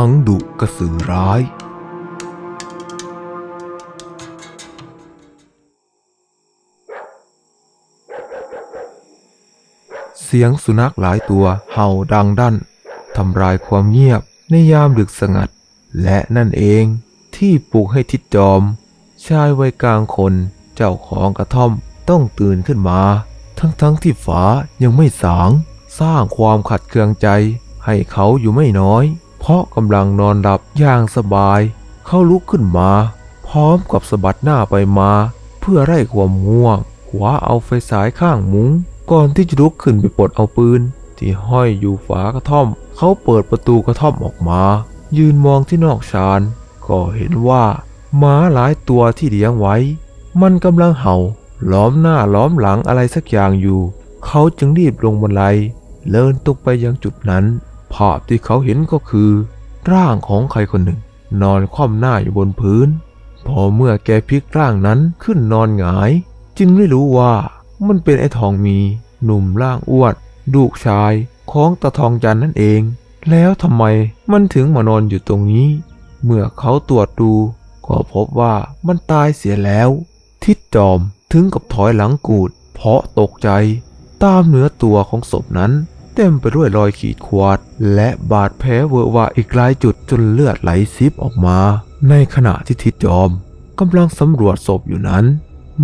ทั้งดุกระสือร้าย เสียงสุนัขหลายตัวเห่าดังดันทำลายความเงียบในยามดึกสงัด และนั่นเองที่ปลุกให้ทิดจอม ชายวัยกลางคนเจ้าของกระท่อมต้องตื่นขึ้นมา ทั้งๆทที่ฟ้ายังไม่สาง สร้างความขัดเคืองใจให้เขาอยู่ไม่น้อย เพราะกำลังนอนหลับอย่างสบาย เขาลุกขึ้นมา พร้อมกับสะบัดหน้าไปมา เพื่อไล่ความง่วงคว้าเอาไฟฉายข้างมุง้ง ก่อนที่จะลุกขึ้นไปปลดเอาปืน ที่ห้อยอยู่ฝากระท่อม เขาเปิดประตูกระท่อมออกมา ยืนมองที่นอกชานก็เห็นว่าหมาหลายตัวที่เลี้ยงไว้ มันกำลังเห่า ล้อมหน้าล้อมหลังอะไรสักอย่างอยู่ เขาจึงรีบลงบันไดเลินตรงไปยังจุดนั้น ภาพที่เขาเห็นก็คือ ร่างของใครคนหนึ่ง นอนคว่ำหน้าอยู่บนพื้น พอเมื่อแกพลิกร่างนั้นขึ้นนอนหงาย จึงไม่รู้ว่ามันเป็นไอ้ทองมี หนุ่มร่างอ้วนลูกชายของตาทองจันนั่นเอง แล้วทำไมมันถึงมานอนอยู่ตรงนี้ เมื่อเขาตรวจดู ก็พบว่ามันตายเสียแล้ว ทิดจอมถึงกับถอยหลังกูด เพราะตกใจ ตามเนื้อตัวของศพนั้น เต็มไปด้วยรอยขีดข่วดและบาดแผลเวอะวะอีกหลายจุดจนเลือดไหลซิบออกมา ในขณะที่ทิดจอมกำลังสำรวจศพอยู่นั้น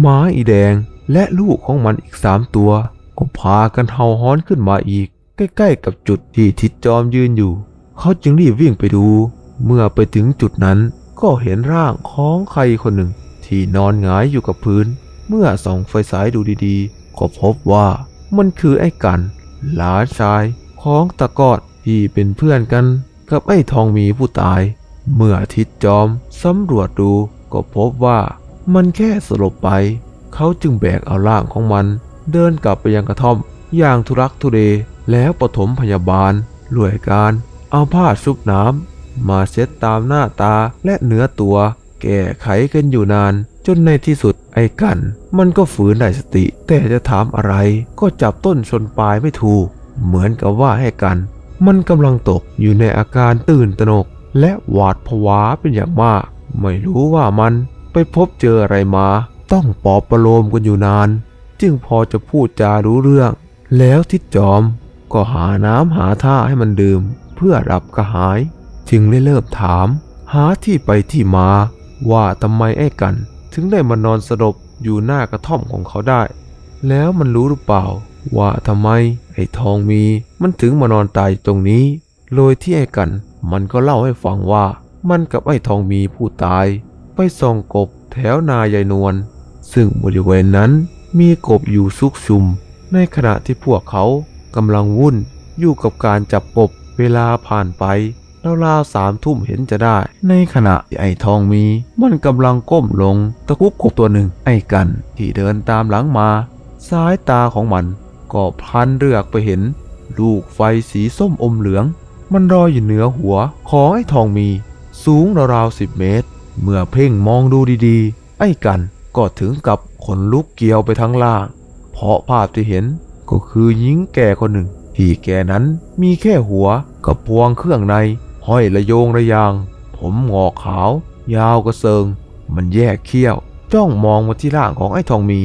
หมาอีแดงและลูกของมันอีกสามตัว ก็พากันเห่าฮ้อนขึ้นมาอีก ใกล้ๆกับจุดที่ทิดจอมยืนอยู่ เขาจึงรีบวิ่งไปดู เมื่อไปถึงจุดนั้นก็เห็นร่างของใครคนหนึ่ง ที่นอนหงายอยู่กับพื้น เมื่อส่องไฟฉายดูดีๆ ก็พบว่ามันคือไอ้กัน หลานชายของตะกอดที่เป็นเพื่อนกันกับไอ้ทองมีผู้ตาย เมื่อทิดจอมสำรวจดูก็พบว่ามันแค่สลบไป เขาจึงแบกเอาร่างของมัน เดินกลับไปยังกระท่อม อย่างทุรักทุเลแล้วปฐมพยาบาลด้วยการเอาผ้าชุบน้ำมาเช็ดตามหน้าตาและเนื้อตัว แก้ไขกันอยู่นาน นในที่สุดไอ้กัน มันก็ฝืนได้สติ แต่จะถามอะไร ก็จับต้นชนปลายไม่ถูก เหมือนกับว่าให้กัน มันกำลังตกอยู่ในอาการตื่นตระหนก และหวาดผวาเป็นอย่างมาก ไม่รู้ว่ามันไปพบเจออะไรมา ต้องปอบประโลมกันอยู่นาน จึงพอจะพูดจารู้เรื่อง แล้วทิดจอมก็หาน้ำหาท่าให้มันดื่ม เพื่อรับกระหาย จึงได้เริ่มถาม หาที่ไปที่มาว่าทำไมไอ้กัน ถึงได้มานอนสลบอยู่หน้ากระท่อมของเขาได้ แล้วมันรู้หรือเปล่า ว่าทำไมไอ้ทองมีมันถึงมานอนตายตรงนี้ โดยที่ไอ้กัน มันก็เล่าให้ฟังว่า มันกับไอ้ทองมีผู้ตาย ไปส่องกบแถวนายายนวลซึ่งบริเวณนั้นมีกบอยู่ซุกชุม ในขณะที่พวกเขากำลังวุ่นอยู่กับการจับกบเวลาผ่านไป ราวๆสามทุ่มเห็นจะได้ ในขณะที่ไอ้ทองมี มันกำลังก้มลงตะคุบกบตัวหนึ่ง ไอ้กันที่เดินตามหลังมา สายตาของมัน ก็พลันเลือกไปเห็น ลูกไฟสีส้มอมเหลือง มันลอยอยู่เหนือหัวของไอ้ทองมี สูงราวๆสิบเมตร เมื่อเพ่งมองดูดีๆ ไอ้กันก็ถึงกับขนลุกเกี่ยวไปทั้งล่าง เพราะภาพที่เห็นก็คือหญิงแก่คนหนึ่ง ที่แกนั้นมีแค่หัวกับพวงเครื่องใน ห้อยระโยงระยาง ผมงอกขาว ยาวกระเซิง มันแยกเขี้ยว จ้องมองมาที่ร่างของไอ้ทองมี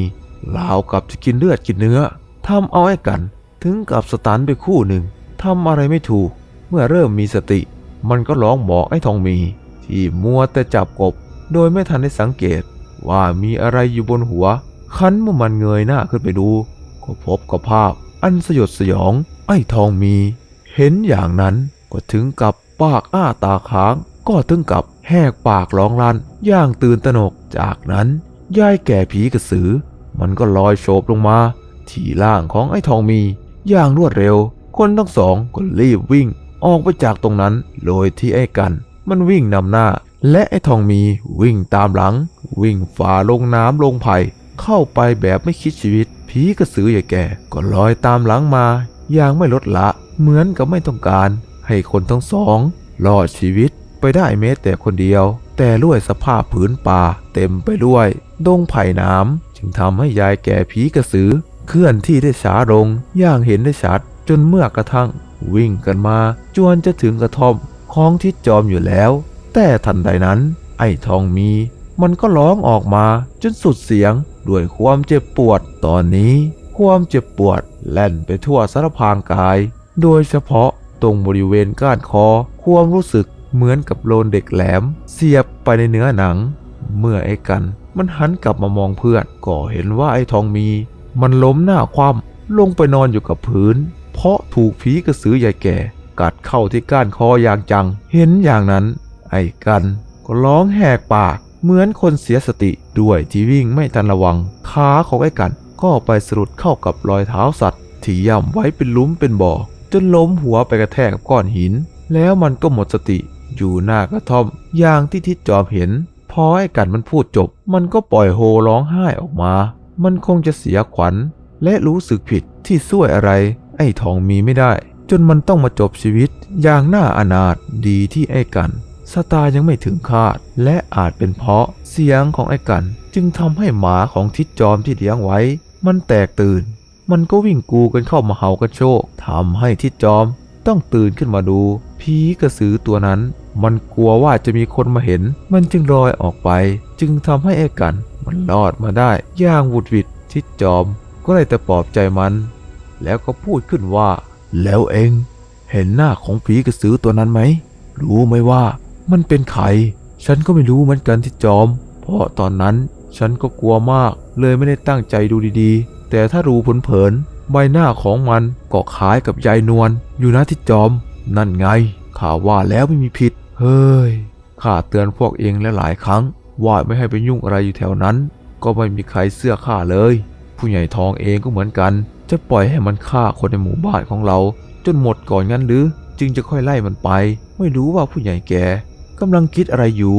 ราวกับจะกินเลือดกินเนื้อทำเอาไอ้กัน ถึงกับสตันไปคู่หนึ่งทำอะไรไม่ถูก เมื่อเริ่มมีสติ มันก็ร้องบอกไอ้ทองมี ที่มัวแต่จับกบ โดยไม่ทันได้สังเกต ว่ามีอะไรอยู่บนหัว คันเมื่อมันเงยหน้าขึ้นไปดู ก็พบกับภาพ อันสยดสยอง ไอ้ทองมี เห็นอย่างนั้นก็ถึงกับ ปากอ้าตาค้าง ก็ถึงกับแหกปากร้องลั่นอย่างตื่นตระหนก จากนั้นยายแก่ผีกระสือ มันก็ลอยโฉบลงมา ที่ล่างของไอ้ทองมี อย่างรวดเร็ว คนทั้งสองก็รีบวิ่งออกไปจากตรงนั้น โดยที่ไอ้กัน มันวิ่งนำหน้า และไอ้ทองมีวิ่งตามหลัง วิ่งฝ่าลงน้ำลงไผ่เข้าไปแบบไม่คิดชีวิต ผีกระสือใหญ่แก่ก็ลอยตามหลังมา อย่างไม่ลดละ เหมือนกับไม่ต้องการ ให้คนทั้งสองรอดชีวิตไปได้แม้แต่คนเดียว แต่ด้วยสภาพผืนป่าเต็มไปด้วยดงไผ่น้ำจึงทำให้ยายแก่ผีกระสือ เคลื่อนที่ได้ช้าลงอย่างเห็นได้ชัด จนเมื่อกระทั่ง วิ่งกันมา จวนจะถึงกระท่อมของทิดจอมอยู่แล้ว แต่ทันใดนั้น ไอ้ทองมี มันก็ร้องออกมาจนสุดเสียงด้วยความเจ็บปวดตอนนี้ ความเจ็บปวดแล่นไปทั่วสารพางกาย โดยเฉพาะ ตรงบริเวณก้านคอ ความรู้สึกเหมือนกับโลนเด็กแหลม เสียบไปในเนื้อหนัง เมื่อไอ้กัน มันหันกลับมามองเพื่อนก็เห็นว่าไอ้ทองมี มันล้มหน้าคว่ำลงไปนอนอยู่กับพื้น เพราะถูกผีกระสือใหญ่แก่ กัดเข้าที่ก้านคออย่างจัง เห็นอย่างนั้น ไอ้กัน ก็ร้องแหกปากเหมือนคนเสียสติด้วยที่วิ่งไม่ทันระวังขาของไอ้กัน ก็ไปสะดุดเข้ากับรอยเท้าสัตว์ที่ย่ำไว้เป็นลุมเป็นบ่อ จนล้มหัวไปกระแทกกับก้อนหิน แล้วมันก็หมดสติอยู่หน้ากระท่อม อย่างที่ทิดจอมเห็น พอไอ้กันมันพูดจบ มันก็ปล่อยโฮร้องไห้ออกมา มันคงจะเสียขวัญ และรู้สึกผิดที่ช่วยอะไร ไอ้ทองมีไม่ได้ จนมันต้องมาจบชีวิต อย่างน่าอนาถดีที่ไอ้กันสตายังไม่ถึงคาด และอาจเป็นเพราะเสียงของไอ้กัน จึงทำให้หมาของทิดจอมที่เลี้ยงไว้ มันแตกตื่น มันก็วิ่งกูกันเข้ามาเห่ากันโชคทำให้ทิดจอมต้องตื่นขึ้นมาดู ผีกระสือตัวนั้น มันกลัวว่าจะมีคนมาเห็น มันจึงลอยออกไป จึงทำให้ไอ้กัน มันรอดมาได้อย่างหวุดหวิดทิดจอมก็เลยแต่ปลอบใจมัน แล้วก็พูดขึ้นว่า แล้วเองเห็นหน้าของผีกระสือตัวนั้นไหม รู้ไหมว่ามันเป็นใคร ฉันก็ไม่รู้เหมือนกันที่จอม เพราะตอนนั้นฉันก็กลัวมากเลยไม่ได้ตั้งใจดูดี แต่ถ้ารู้เผินๆใบหน้าของมันก็คล้ายกับยายนวลอยู่นะที่จอม นั่นไงข้าว่าแล้วไม่มีผิด เฮ้ยข้าเตือนพวกเองแล้วหลายครั้ง ว่าไม่ให้ไปยุ่งอะไรอยู่แถวนั้น ก็ไม่มีใครเสื้อข้าเลย ผู้ใหญ่ทองเองก็เหมือนกัน จะปล่อยให้มันฆ่าคนในหมู่บ้านของเรา จนหมดก่อนงั้นหรือ จึงจะค่อยไล่มันไป ไม่รู้ว่าผู้ใหญ่แกกำลังคิดอะไรอยู่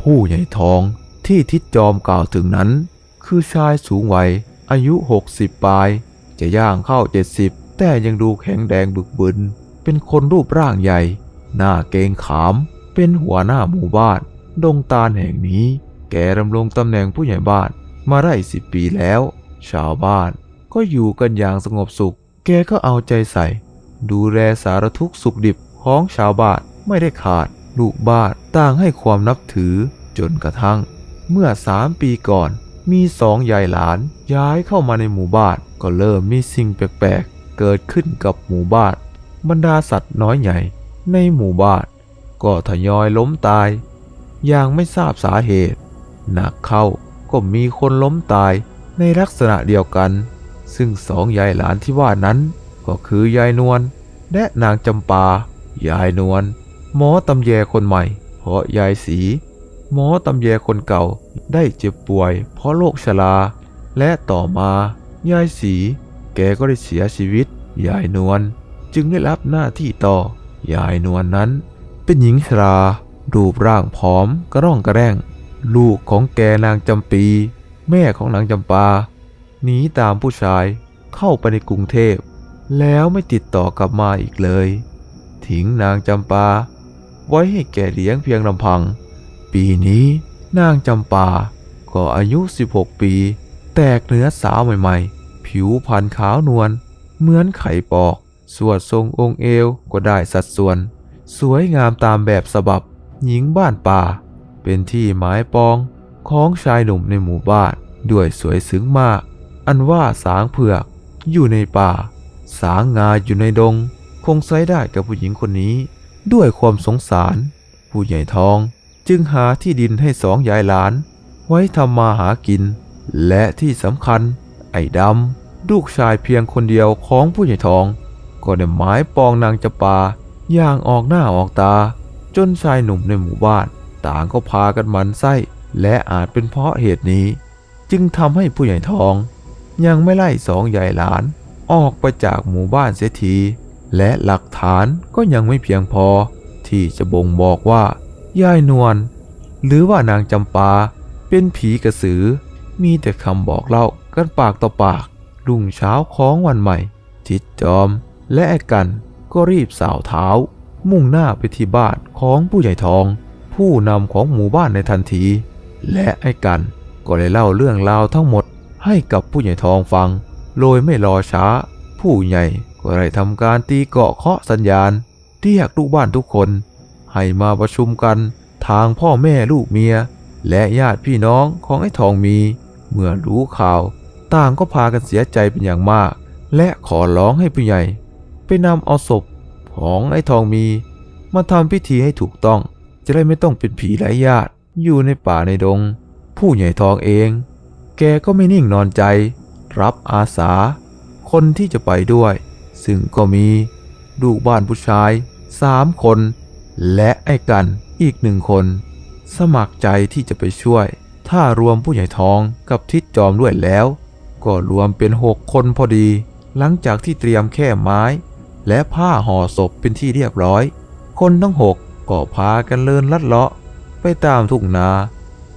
ผู้ใหญ่ทองที่ทิดจอมกล่าวถึงนั้น คือชายสูงวัย อายุ 60ปลาย จะย่างเข้า 70 แต่ยังดูแข็งแดงบึกบึน เป็นคนรูปร่างใหญ่ หน้าเกงขาม เป็นหัวหน้าหมู่บ้าน ดงตาลแห่งนี้ แกดำรงตำแหน่งผู้ใหญ่บ้านมาได้สิบปีแล้ว ชาวบ้านก็อยู่กันอย่างสงบสุข แกก็เอาใจใส่ ดูแลสารทุกข์สุขดิบของชาวบ้านไม่ได้ขาด ลูกบ้านต่างให้ความนับถือจนกระทั่ง เมื่อสามปีก่อน มีสองยายหลานย้ายเข้ามาในหมู่บ้าน ก็เริ่มมีสิ่งแปลกๆ เกิดขึ้นกับหมู่บ้าน บรรดาสัตว์น้อยใหญ่ในหมู่บ้าน ก็ทยอยล้มตาย อย่างไม่ทราบสาเหตุ หนักเข้าก็มีคนล้มตายในลักษณะเดียวกัน ซึ่งสองยายหลานที่ว่านั้น ก็คือยายนวลและนางจำปา ยายนวลหมอตำแยคนใหม่ เพราะยายสี หมอตำแยคนเก่าได้เจ็บป่วย เพราะโรคชรา และต่อมายายสี แกก็ได้เสียชีวิต ยายนวลจึงได้รับหน้าที่ต่อ ยายนวลนั้น เป็นหญิงชรารูปร่างผอมกระร่องกระแร่ง ลูกของแกนางจำปี แม่ของนางจำปาหนีตามผู้ชายเข้าไปในกรุงเทพ แล้วไม่ติดต่อกลับมาอีกเลย ทิ้งนางจำปา ไว้ให้แกเลี้ยงเพียงลำพัง ปีนี้ นางจำปา ก็อายุ 16 ปี แตกเนื้อสาวใหม่ๆ ผิวพรรณขาวนวลเหมือนไข่ปอก สวดทรงองค์เอวก็ได้สัดส่วน สวยงามตามแบบฉบับหญิงบ้านป่า เป็นที่หมายปองของชายหนุ่มในหมู่บ้าน ด้วยสวยซึ้งมาก อันว่าสางเผือกอยู่ในป่า สางงาอยู่ในดง คงใช้ได้กับผู้หญิงคนนี้ ด้วยความสงสาร ผู้ใหญ่ทอง จึงหาที่ดินให้สองยายหลาน ไว้ทำมาหากิน และที่สำคัญ ไอ้ดำลูกชายเพียงคนเดียวของผู้ใหญ่ทอง ก็ได้หมายปองนางจปาอย่างออกหน้าออกตา จนชายหนุ่มในหมู่บ้าน ต่างก็พากันมันไส้ และอาจเป็นเพราะเหตุนี้ จึงทำให้ผู้ใหญ่ทอง ยังไม่ไล่สองยายหลาน ออกไปจากหมู่บ้านเสียทีและหลักฐานก็ยังไม่เพียงพอที่จะบ่งบอกว่า ยายนวลหรือว่านางจำปา เป็นผีกระสือ มีแต่คำบอกเล่ากันปากต่อปาก รุ่งเช้าของวันใหม่ทิดจอมและไอ้กันก็รีบสาวเท้า มุ่งหน้าไปที่บ้านของผู้ใหญ่ทอง ผู้นำของหมู่บ้านในทันที และไอ้กันก็เลยเล่าเรื่องราวทั้งหมดให้กับผู้ใหญ่ทองฟัง โดยไม่รอช้า ผู้ใหญ่ก็ได้ทำการตีเกาะเคาะสัญญาณ เรียกลูกบ้านทุกคน ให้มาประชุมกันทางพ่อแม่ลูกเมีย และญาติพี่น้องของไอ้ทองมี เมื่อรู้ข่าว ต่างก็พากันเสียใจเป็นอย่างมาก และขอร้องให้ผู้ใหญ่ ไปนำเอาศพของไอ้ทองมีมาทำพิธีให้ถูกต้อง จะได้ไม่ต้องเป็นผีไร้ญาติอยู่ในป่าในดง ผู้ใหญ่ทองเอง แกก็ไม่นิ่งนอนใจ รับอาสา คนที่จะไปด้วย ซึ่งก็มีลูกบ้านผู้ชายสามคน และไอ้กันอีกหนึ่งคน สมัครใจที่จะไปช่วย ถ้ารวมผู้ใหญ่ทองกับทิดจอมด้วยแล้ว ก็รวมเป็นหกคนพอดี หลังจากที่เตรียมแค่ไม้ และผ้าห่อศพเป็นที่เรียบร้อย คนทั้งหกก็พากันเลินลัดเลาะ ไปตามทุ่งนา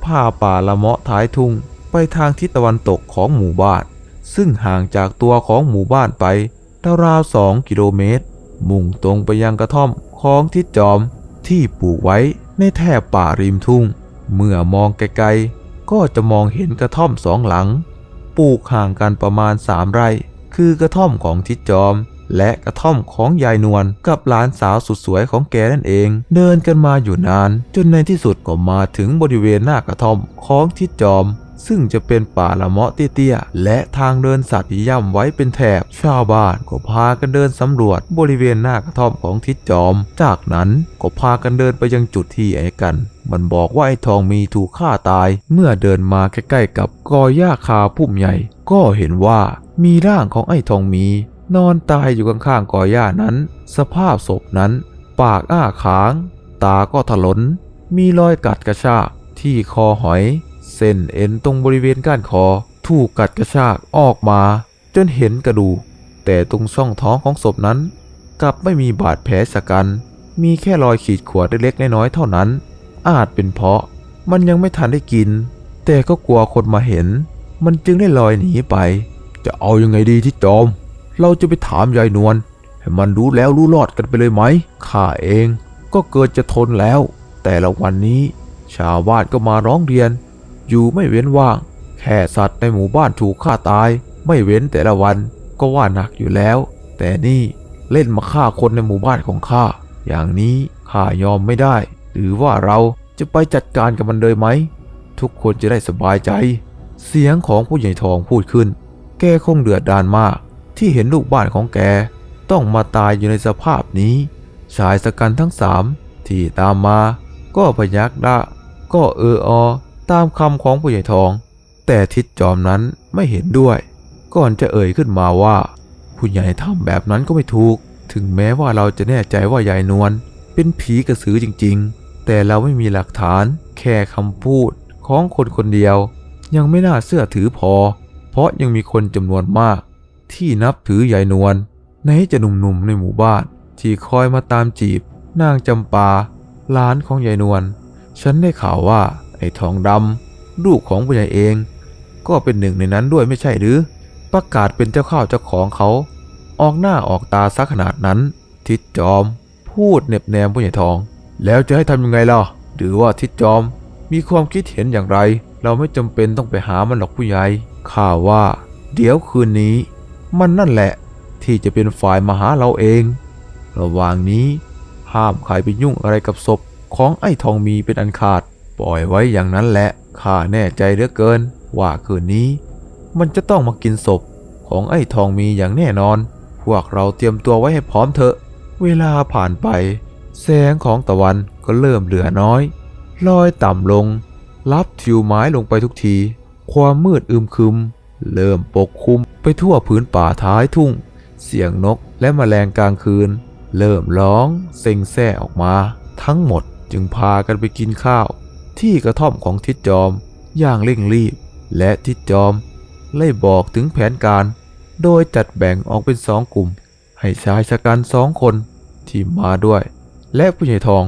ผ้าป่าละเมาะท้ายทุ่งไปทางทิศตะวันตกของหมู่บ้าน ซึ่งห่างจากตัวของหมู่บ้านไปราวๆสองกิโลเมตร มุ่งตรงไปยังกระท่อม ของทิศจอมที่ปลูกไว้ในแถบป่าริมทุ่ง เมื่อมองไกลๆ ก็จะมองเห็นกระท่อมสองหลัง ปลูกห่างกันประมาณสามไร่ คือกระท่อมของทิศจอม และกระท่อมของยายนวลกับหลานสาวสุดสวยของแกนั่นเอง เดินกันมาอยู่นาน จนในที่สุดก็มาถึงบริเวณหน้ากระท่อมของทิศจอม ซึ่งจะเป็นป่าละเมาะเตี้ยๆ และทางเดินสัตว์ที่ย่ำไว้เป็นแถบ ชาวบ้านก็พากันเดินสำรวจบริเวณหน้ากระท่อมของทิศจอม จากนั้นก็พากันเดินไปยังจุดที่ไอ้กัน มันบอกว่าไอ้ทองมีถูกฆ่าตาย เมื่อเดินมาใกล้ๆกับกอหญ้าคาพุ่มใหญ่ ก็เห็นว่ามีร่างของไอ้ทองมี นอนตายอยู่ข้างๆกอหญ้านั้น สภาพศพนั้น ปากอ้าค้าง ตาก็ถลน มีรอยกัดกระชากที่คอหอย เส้นเอ็นตรงบริเวณก้านคอ ถูกกัดกระชากออกมา จนเห็นกระดูกแต่ตรงช่องท้องของศพนั้น กลับไม่มีบาดแผลชะกัน มีแค่รอยขีดข่วนเล็กๆน้อยๆเท่านั้น อาจเป็นเพราะมันยังไม่ทันได้กิน แต่ก็กลัวคนมาเห็น มันจึงได้ลอยหนีไป จะเอายังไงดีที่จอม เราจะไปถามยายนวลให้มันรู้แล้วรู้รอดกันไปเลยไหมข้าเองก็เกิดจะทนแล้ว แต่ละวันนี้ ชาวบ้านก็มาร้องเรียน อยู่ไม่เว้นว่าง แค่สัตว์ในหมู่บ้านถูกฆ่าตาย ไม่เว้นแต่ละวันก็ว่าหนักอยู่แล้ว แต่นี่เล่นมาฆ่าคนในหมู่บ้านของข้า อย่างนี้ข้ายอมไม่ได้ หรือว่าเราจะไปจัดการกับมันเลยไหม ทุกคนจะได้สบายใจ เสียงของผู้ใหญ่ทองพูดขึ้น แกคงเดือดดาลมาก ที่เห็นลูกบ้านของแก ต้องมาตายอยู่ในสภาพนี้ ชายสกันทั้งสามที่ตามมา ก็พยักหน้าก็เอออ ตามคำของผู้ใหญ่ทอง แต่ทิดจอมนั้นไม่เห็นด้วย ก่อนจะเอ่ยขึ้นมาว่า ผู้ใหญ่ทำแบบนั้นก็ไม่ถูก ถึงแม้ว่าเราจะแน่ใจว่ายายนวลเป็นผีกระสือจริง ๆ แต่เราไม่มีหลักฐาน แค่คำพูดของคนคนเดียว ยังไม่น่าเชื่อถือพอ เพราะยังมีคนจำนวนมาก ที่นับถือยายนวลไหนจะหนุ่มๆในหมู่บ้านที่คอยมาตามจีบ นางจำปาหลานของยายนวลฉันได้ข่าวว่า ไอ้ทองดำลูกของผู้ใหญ่เอง ก็เป็นหนึ่งในนั้นด้วยไม่ใช่หรือ ประกาศเป็นเจ้าข้าวเจ้าของเขา ออกหน้าออกตาซักขนาดนั้น ทิดจอม พูดเน็บแนมผู้ใหญ่ทอง แล้วจะให้ทำยังไงล่ะหรือว่าทิดจอม มีความคิดเห็นอย่างไร เราไม่จำเป็นต้องไปหามันหรอกผู้ใหญ่ข้าว่า เดี๋ยวคืนนี้ มันนั่นแหละ ที่จะเป็นฝ่ายมาหาเราเอง ระหว่างนี้ห้ามใครไปยุ่งอะไรกับศพของไอ้ทองมีเป็นอันขาด ปล่อยไว้อย่างนั้นแหละข้าแน่ใจเหลือเกิน ว่าคืนนี้ มันจะต้องมากินศพของไอ้ทองมีอย่างแน่นอน พวกเราเตรียมตัวไว้ให้พร้อมเถอะ เวลาผ่านไป แสงของตะวันก็เริ่มเหลือน้อย ลอยต่ำลง รับทิวไม้ลงไปทุกที ความมืดอึมครึม เริ่มปกคลุมไปทั่วพื้นป่าท้ายทุ่ง เสียงนกและแมลงกลางคืน เริ่มร้องเซ็งแซ่ออกมา ทั้งหมดจึงพากันไปกินข้าว ที่กระท่อมของทิดจอมอย่างเร่งรีบ และทิดจอมไล่บอกถึงแผนการ โดยจัดแบ่งออกเป็นสองกลุ่ม ให้ชายชะกันสองคนที่มาด้วย และผู้ใหญ่ทอง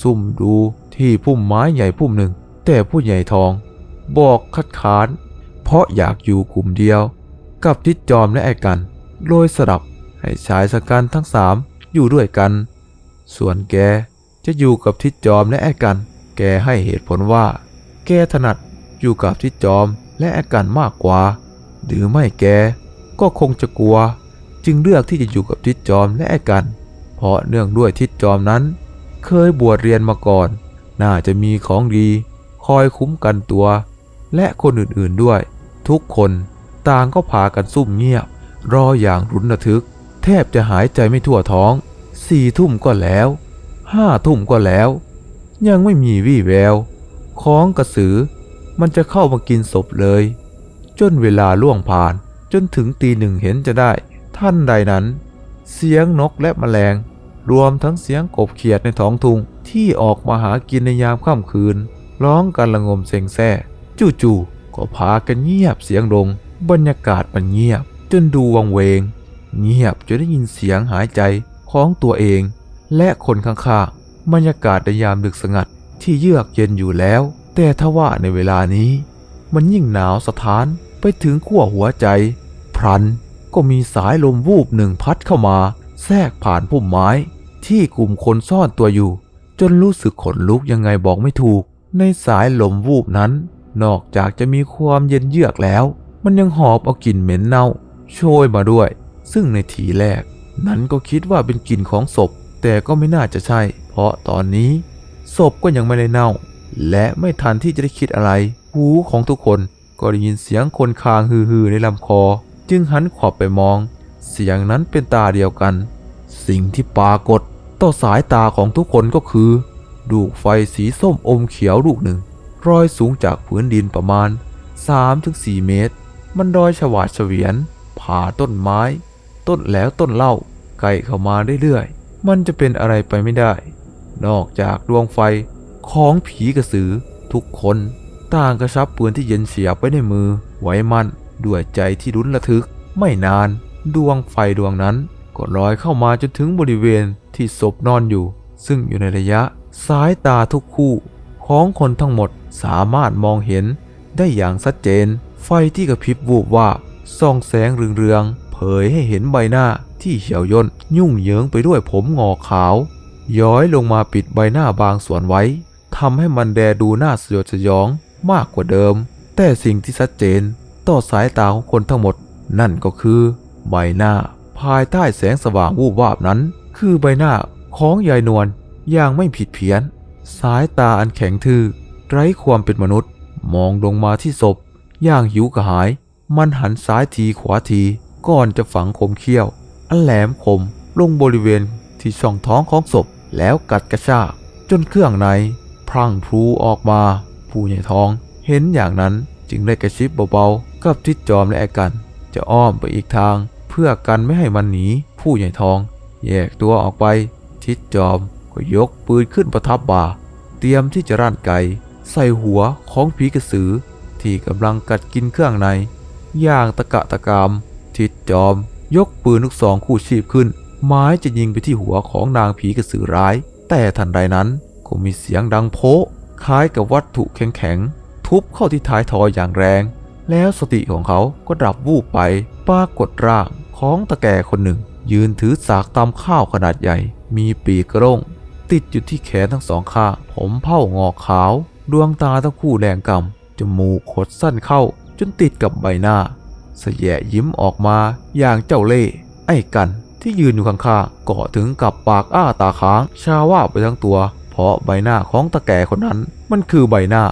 ซุ่มดูที่พุ่มไม้ใหญ่พุ่มหนึ่ง แต่ผู้ใหญ่ทอง บอกคัดค้าน เพราะอยากอยู่กลุ่มเดียว กับทิดจอมและไอ้กัน โดยสลับให้ชายชะกันทั้งสามอยู่ด้วยกัน ส่วนแกจะอยู่กับทิดจอมและไอ้กัน แกให้เหตุผลว่า แกถนัดอยู่กับทิดจอมและอ้กันมากกว่า หรือไม่แกก็คงจะกลัว จึงเลือกที่จะอยู่กับทิดจอมและอ้กันเพราะเนื่องด้วยทิดจอมนั้น เคยบวชเรียนมาก่อน น่าจะมีของดี คอยคุ้มกันตัว และคนอื่นๆด้วย ทุกคนต่างก็พากันซุ่มเงียบ รออย่างรุนระทึก แทบจะหายใจไม่ทั่วท้องสี่ทุ่มก็แล้วห้าทุ่มก็แล้ว ยังไม่มีวี่แววของกระสือ มันจะเข้ามากินศพเลย จนเวลาล่วงผ่านจนถึงตีหนึ่งเห็นจะได้ ท่านใดนั้น เสียงนกและแมลง รวมทั้งเสียงกบเขียดในท้องทุ่งที่ออกมาหากินในยามค่ำคืน ร้องกันระงมเซ็งแซ่จู่ๆก็พากันเงียบเสียงลง บรรยากาศมันเงียบ จนดูวังเวง เงียบจนได้ยินเสียงหายใจของตัวเอง และคนข้างๆ บรรยากาศในยามดึกสงัดที่เยือกเย็นอยู่แล้ว แต่ทว่าในเวลานี้ มันยิ่งหนาวสถานไปถึงขั้วหัวใจ พรันก็มีสายลมวูบหนึ่งพัดเข้ามา แทรกผ่านพุ่มไม้ ที่กลุ่มคนซ่อนตัวอยู่ จนรู้สึกขนลุกยังไงบอกไม่ถูก ในสายลมวูบนั้น นอกจากจะมีความเย็นเยือกแล้ว มันยังหอบเอากลิ่นเหม็นเน่าโชยมาด้วย ซึ่งในทีแรก นั้นก็คิดว่าเป็นกลิ่นของศพ แต่ก็ไม่น่าจะใช่ เพราะตอนนี้ ศพก็ยังไม่ได้เน่า และไม่ทันที่จะได้คิดอะไร หูของทุกคนก็ได้ยินเสียงคนคางฮือๆในลำคอ จึงหันขวับไปมอง เสียงนั้นเป็นตาเดียวกัน สิ่งที่ปรากฏต่อสายตาของทุกคนก็คือลูกไฟสีส้มอมเขียวลูกหนึ่งรอยสูงจากพื้นดินประมาณ 3-4 เมตร มันรอยฉวาดเฉวียน ผ่าต้นไม้ ต้นแล้วต้นเล่าใกล้เข้ามาเรื่อยๆ มันจะเป็นอะไรไปไม่ได้ นอกจากดวงไฟของผีกระสือทุกคนต่างกระชับปืนที่เย็นเฉียบไว้ในมือ ไว้มั่นด้วยใจที่รุนระทึก ไม่นาน ดวงไฟดวงนั้นก็ลอยเข้ามาจนถึงบริเวณที่ศพนอนอยู่ ซึ่งอยู่ในระยะสายตาทุกคู่ของคนทั้งหมดสามารถมองเห็นได้อย่างชัดเจน ไฟที่กระพริบวูบว่าบส่องแสงเรืองๆเผยให้เห็นใบหน้า ที่เหี่ยวย่นยุ่งเหยิงไปด้วยผมงอขาว ย้อยลงมาปิดใบหน้าบางส่วนไว้ทำให้มันแดดูน่าสยดสยองมากกว่าเดิม แต่สิ่งที่ชัดเจนต่อสายตาของคนทั้งหมด นั่นก็คือ ใบหน้า ภายใต้แสงสว่างวูบวาบนั้น คือใบหน้าของยายนวลอย่างไม่ผิดเพี้ยน สายตาอันแข็งทื่อไร้ความเป็นมนุษย์ มองลงมาที่ศพ อย่างหิวกระหาย มันหันซ้ายทีขวาทีก่อนจะฝังคมเขี้ยว อันแหลมคมลงบริเวณที่ช่องท้องของศพแล้วกัดกระชากจนเครื่องในพรั่งพรูออกมา ผู้ใหญ่ทองเห็นอย่างนั้นจึงได้กระชิบเบาๆกับทิดจอมและไอ้กัน จะอ้อมไปอีกทาง เพื่อกันไม่ให้มันหนีผู้ใหญ่ทอง แยกตัวออกไป ทิดจอมก็ยกปืนขึ้นประทับบ่า เตรียมที่จะร่านไกใส่หัวของผีกระสือ ที่กำลังกัดกินเครื่องใน อย่างตะกะตะกาม ทิดจอม ยกปืนลูกซองคู่ชีพขึ้น ไม้จะยิงไปที่หัวของนางผีกระสือร้าย แต่ทันใดนั้นก็มีเสียงดังโพะคล้ายกับวัตถุแข็งๆ ทุบเข้าที่ท้ายทอยอย่างแรง แล้วสติของเขาก็ดับวูบไปปรากฏร่างของตะแก่คนหนึ่ง ยืนถือสากตำข้าวขนาดใหญ่ มีปีกกระร่ง ติดอยู่ที่แขนทั้งสองข้างผมเผ้างอกขาว ดวงตาทั้งคู่แดงกำจมูกขดสั้นเข้าจนติดกับใบหน้า เสยะยิ้มออกมาอย่างเจ้าเล่ห์ไอ้กันที่ยืนอยู่ข้างๆก็ถึงกับปากอ้าตาค้าง ชาว่าไปทั้งตัว เพราะใบหน้าของตาแก่คนนั้น มันคือใบหน้า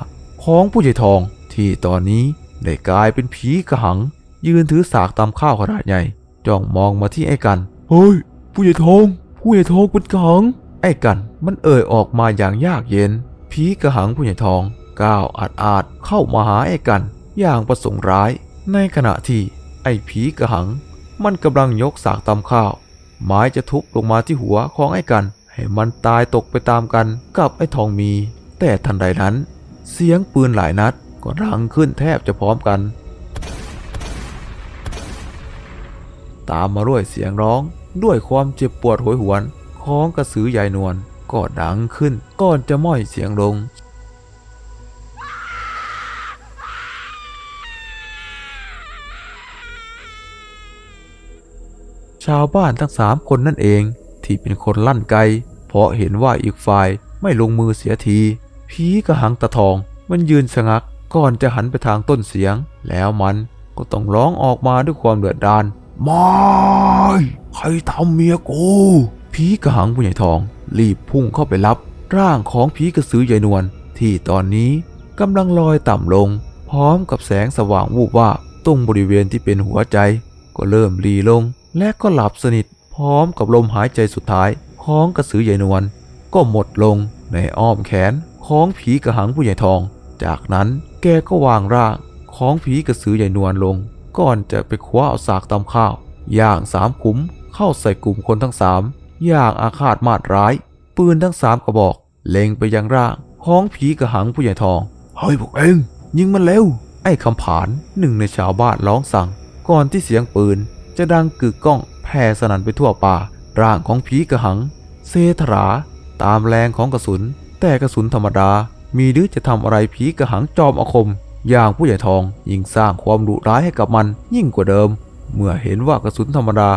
ของผู้ใหญ่ทอง ที่ตอนนี้ได้กลายเป็นผีกระหัง ยืนถือสากตำข้าวขนาดใหญ่จ้องมองมาที่ไอ้กัน เฮ้ย ผู้ใหญ่ทอง ผู้ใหญ่ทองเป็นกระหัง ไอ้กันมันเอ่ยออกมาอย่างยากเย็น ผีกระหังผู้ใหญ่ทองก้าวอาดอาดๆเข้ามาหาไอ้กัน อย่างประสงค์ร้าย ในขณะที่ไอ้ผีกระหัง มันกำลังยกสากตำข้าวไม้จะทุบลงมาที่หัวของไอ้กัน ให้มันตายตกไปตามกันกับไอ้ทองมี แต่ทันใดนั้น เสียงปืนหลายนัดก็ดังขึ้นแทบจะพร้อมกัน ตามมาด้วยเสียงร้องด้วยความเจ็บปวดโหยหวนของกระสือใหญ่นวลก็ดังขึ้นก่อนจะม้อยเสียงลง ชาวบ้านทั้งสามคนนั่นเอง ที่เป็นคนลั่นไกเพราะเห็นว่าอีกฝ่ายไม่ลงมือเสียทีผีกระหังตะทองมันยืนชะงักก่อนจะหันไปทางต้นเสียง แล้วมันก็ต้องร้องออกมาด้วยความเดือดดาลไม่ใครทำเมียกูผีกระหังผู้ใหญ่ทอง รีบพุ่งเข้าไปรับ ร่างของผีกระสือใหญ่นวลที่ตอนนี้กำลังลอยต่ำลง พร้อมกับแสงสว่างวูบวาบตรงบริเวณที่เป็นหัวใจ ก็เริ่มรีลง และก็หลับสนิทพร้อมกับลมหายใจสุดท้ายของกระสือใหญ่นวลก็หมดลงในอ้อมแขนของผีกระหังผู้ใหญ่ทอง จากนั้นแกก็วางร่างของผีกระสือใหญ่นวลลง ก่อนจะไปคว้าเอาสากตำข้าว อย่างสามขุมเข้าใส่กลุ่มคนทั้งสามอย่างอาฆาตมาดร้าย ปืนทั้งสามกระบอก เล็งไปยังร่างของผีกระหังผู้ใหญ่ทองเฮ้ยพวกเองยิงมันเร็วไอ้คำผานหนึ่งในชาวบ้านร้องสั่ง ก่อนที่เสียงปืน จะดังกึกก้องแผ่สนั่นไปทั่วป่า ร่างของผีกระหัง เซธรา ตามแรงของกระสุน แต่กระสุนธรรมดา มีหรือจะทำอะไรผีกระหังจอมอาคม อย่างผู้ใหญ่ทองยิ่งสร้างความดุร้ายให้กับมันยิ่งกว่าเดิม เมื่อเห็นว่ากระสุนธรรมดา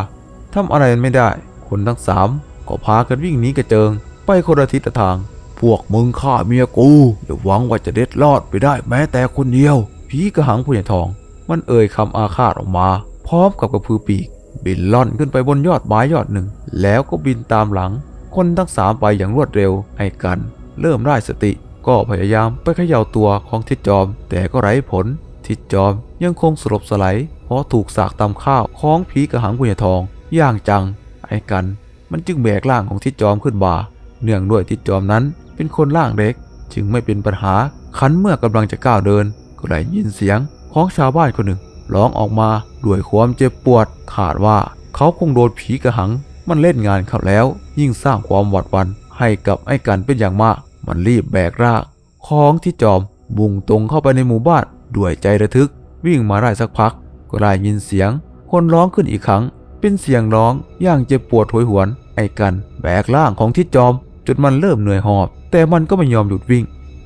ทำอะไรไม่ได้ คนทั้งสามก็พากันวิ่งหนีกระเจิง ไปคนละทิศทาง พวกมึงฆ่าเมียกูอย่าหวังว่าจะเด็ดรอดไปได้แม้แต่คนเดียวผีกระหังผู้ใหญ่ทอง มันเอ่ยคำอาฆาตออกมา พร้อมกับกระพือปีก บินล่อนขึ้นไปบนยอดไม้ยอดหนึ่ง แล้วก็บินตามหลัง คนทั้งสามไปอย่างรวดเร็วให้กัน เริ่มได้สติ ก็พยายามไปเขย่าตัวของทิดจอม แต่ก็ไร้ผล ทิดจอมยังคงสลบสลายเพราะถูกสากตำข้าวของผีกระหังผู้ใหญ่ทอง อย่างจัง ไอ้กัน มันจึงแบกร่างของทิดจอมขึ้นบ่า เนื่องด้วยทิดจอมนั้นเป็นคนร่างเล็ก จึงไม่เป็นปัญหาคันเมื่อกำลังจะก้าวเดิน ก็ได้ยินเสียงของชาวบ้านคนหนึ่ง ร้องออกมาด้วยความเจ็บปวดขาดว่าเขาคงโดนผีกระหัง มันเล่นงานเขาแล้ว ยิ่งสร้างความหวาดหวันให้กับไอ้กันเป็นอย่างมาก มันรีบแบกร่างของที่จอมบุ่งตรงเข้าไปในหมู่บ้านด้วยใจระทึก วิ่งมาได้สักพัก ก็ได้ยินเสียง คนร้องขึ้นอีกครั้ง เป็นเสียงร้องอย่างเจ็บปวดโหยหวน ไอ้กันแบกร่างของทิดจอมจนมันเริ่มเหนื่อยหอบ แต่มันก็ไม่ยอมหยุดวิ่ง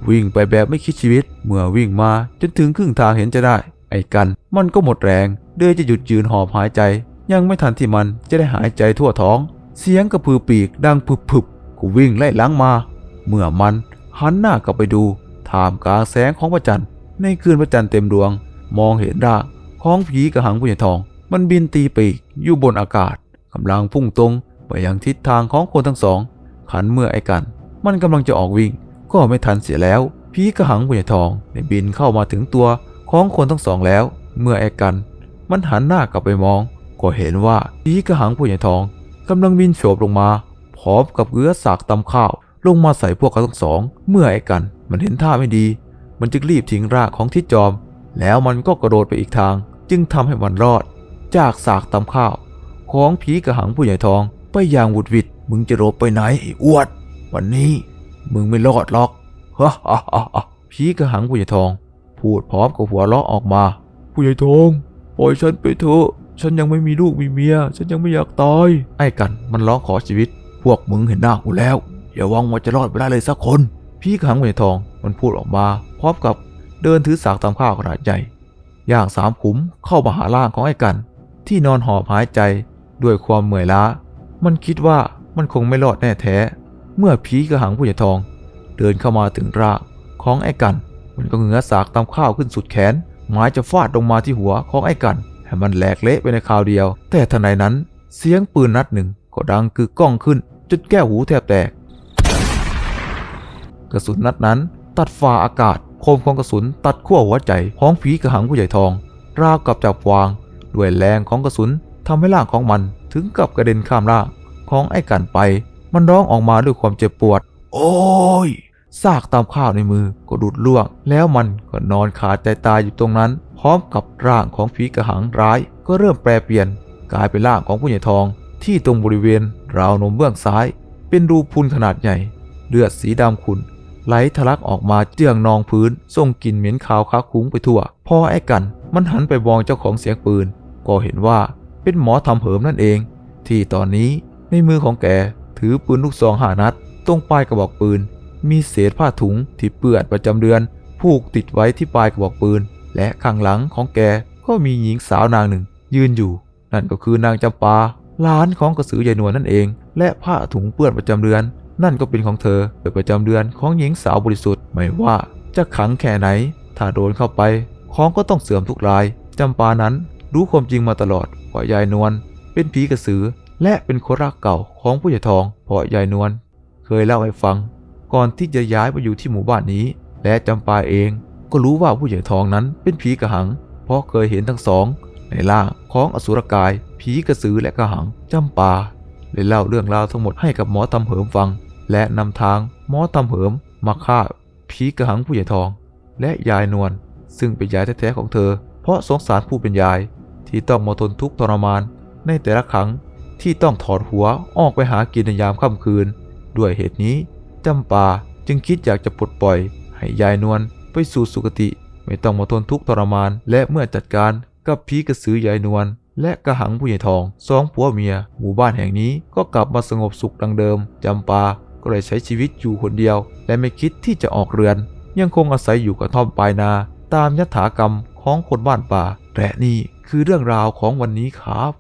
วิ่งไปแบบไม่คิดชีวิต เมื่อวิ่งมาจนถึงครึ่งทางเห็นจะได้ ไอ้กันมันก็หมดแรงเดือยจะหยุดยืนหอบหายใจ ยังไม่ทันที่มันจะได้หายใจทั่วท้อง เสียงกระพือปีกดังผึบผึบๆก็วิ่งไล่ล้างมา เมื่อมันหันหน้ากลับไปดูท่ามกลางแสงของพระจันทร์ในคืนพระจันทร์เต็มดวง มองเห็นร่างของผีกระหังผู้ใหญ่ทอง มันบินตีปีกอยู่บนอากาศกำลังพุ่งตรงไปยังทิศทางของคนทั้งสองขันเมื่อไอ้กัน มันกำลังจะออกวิ่ง ก็ไม่ทันเสียแล้วผีกระหังผู้ใหญ่ทองได้บินเข้ามาถึงตัว ของคนทั้งสองแล้ว เมื่อไอ้กัน มันหันหน้ากลับไปมอง ก็เห็นว่าผีกระหังผู้ใหญ่ทองกำลังบินโฉบลงมา พร้อมกับเกลือสากตำข้าว ลงมาใส่พวกเขาทั้งสอง เมื่อไอ้กันมันเห็นท่าไม่ดี มันจึงรีบทิ้งร่างของทิดจอม แล้วมันก็กระโดดไปอีกทาง จึงทำให้มันรอด จากสากตำข้าว ของผีกระหังผู้ใหญ่ทองไปอย่างวุดวิดมึงจะหลบไปไหนไอ้อวด วันนี้ มึงไม่รอดหรอกฮ่าฮ่าฮ่าผีกระหังผู้ใหญ่ทอง พูดพร้อมกับหัวเราะออกมา ผู้ใหญ่ทองปล่อยฉันไปเถอะ ฉันยังไม่มีลูกมีเมีย ฉันยังไม่อยากตาย ไอ้กันมันร้องขอชีวิต พวกมึงเห็นหน้ากูแล้วอย่าหวังว่าจะรอดไปได้เลยสักคน พี่ขังเวทองมันพูดออกมา พร้อมกับเดินถือสากตามข้าวขนาดใหญ่อย่างสามขุมเข้ามาหาร่างของไอ้กัน ที่นอนหอบหายใจด้วยความเมื่อยล้า มันคิดว่ามันคงไม่รอดแน่แท้ เมื่อผีกระหังผู้ใหญ่ทอง เดินเข้ามาถึงร่างของไอ้กัน มันก็เหงือสากตามข้าวขึ้นสุดแขนหมายจะฟาดลงมาที่หัวของไอ้กัน ให้มันแหลกเละไปในคราวเดียว แต่ทันใดนั้น เสียงปืนนัดหนึ่งก็ดังกึกก้องขึ้นจนแก้วหูแทบแตก กระสุนนัดนั้นตัดฝ่าอากาศ คมของกระสุนตัดขั้วหัวใจของผีกระหังผู้ใหญ่ทอง ราวกับจับวาง ด้วยแรงของกระสุนทำให้ร่างของมันถึงกับกระเด็นข้ามร่างของไอ้กันไป มันร้องออกมาด้วยความเจ็บปวด โอ้ย ซากตามข้าวในมือก็ดุดล่วง แล้วมันก็นอนขาดใจตายอยู่ตรงนั้น พร้อมกับร่างของผีกระหังร้าย ก็เริ่มแปรเปลี่ยน กลายเป็นร่างของผู้ใหญ่ทอง ที่ตรงบริเวณราวนมเบื้องซ้าย เป็นรูพุนขนาดใหญ่ เลือดสีดำขุ่นไหลทะลักออกมาเจืองนองพื้นส่งกลิ่นเหม็นคาวค้าคุ้งไปทั่ว พอไอ้กัน มันหันไปมองเจ้าของเสียงปืน ก็เห็นว่าเป็นหมอทำเหิมนั่นเอง ที่ตอนนี้ในมือของแกถือปืนลูกซองห้านัด ตรงปลายกระบอกปืน มีเศษผ้าถุงที่เปื้อนประจำเดือน ผูกติดไว้ที่ปลายกระบอกปืน และข้างหลังของแกก็มีหญิงสาวนางหนึ่ง ยืนอยู่ นั่นก็คือนางจำปาหลานของกระสือใหญ่นวลนั่นเอง และผ้าถุงเปื้อนประจำเดือน นั่นก็เป็นของเธอเป็นประจำเดือนของหญิงสาวบริสุทธิ์ไม่ว่าจะขังแค่ไหน ถ้าโดนเข้าไป ของก็ต้องเสื่อมทุกรายจำปานั้นรู้ความจริงมาตลอดว่ายายนวลเป็นผีกระสือ และเป็นคนรักเก่าของผู้ใหญ่ทองเพราะยายนวลเคยเล่าให้ฟัง ก่อนที่จะย้ายมาอยู่ที่หมู่บ้านนี้ และจำปาเองก็รู้ว่าผู้ใหญ่ทองนั้นเป็นผีกระหัง เพราะเคยเห็นทั้งสอง ในร่างของอสุรกาย ผีกระสือและกระหังจำปาเลยเล่าเรื่องราวทั้งหมดให้กับหมอตำเหิมฟัง และนำทางหมอตำเหิมมาฆ่าผีกระหังผู้ใหญ่ทอง และยายนวลซึ่งเป็นยายแท้ๆของเธอ เพราะสงสารผู้เป็นยาย ที่ต้องมาทนทุกข์ทรมาน ในแต่ละครั้งที่ต้องถอดหัวออกไปหากินในยามค่ำคืน ด้วยเหตุนี้ จำปาจึงคิดอยากจะปลดปล่อย ให้ยายนวลไปสู่สุคติ ไม่ต้องมาทนทุกข์ทรมาน และเมื่อจัดการกับผีกระสือยายนวลและกระหังผู้ใหญ่ทองสองผัวเมีย หมู่บ้านแห่งนี้ก็กลับมาสงบสุขดังเดิมจำปาก็เลยใช้ชีวิตอยู่คนเดียว และไม่คิดที่จะออกเรือน ยังคงอาศัยอยู่กับท่อมปลายนา ตามยถากรรมของคนบ้านป่าและนี่คือเรื่องราวของวันนี้ครับ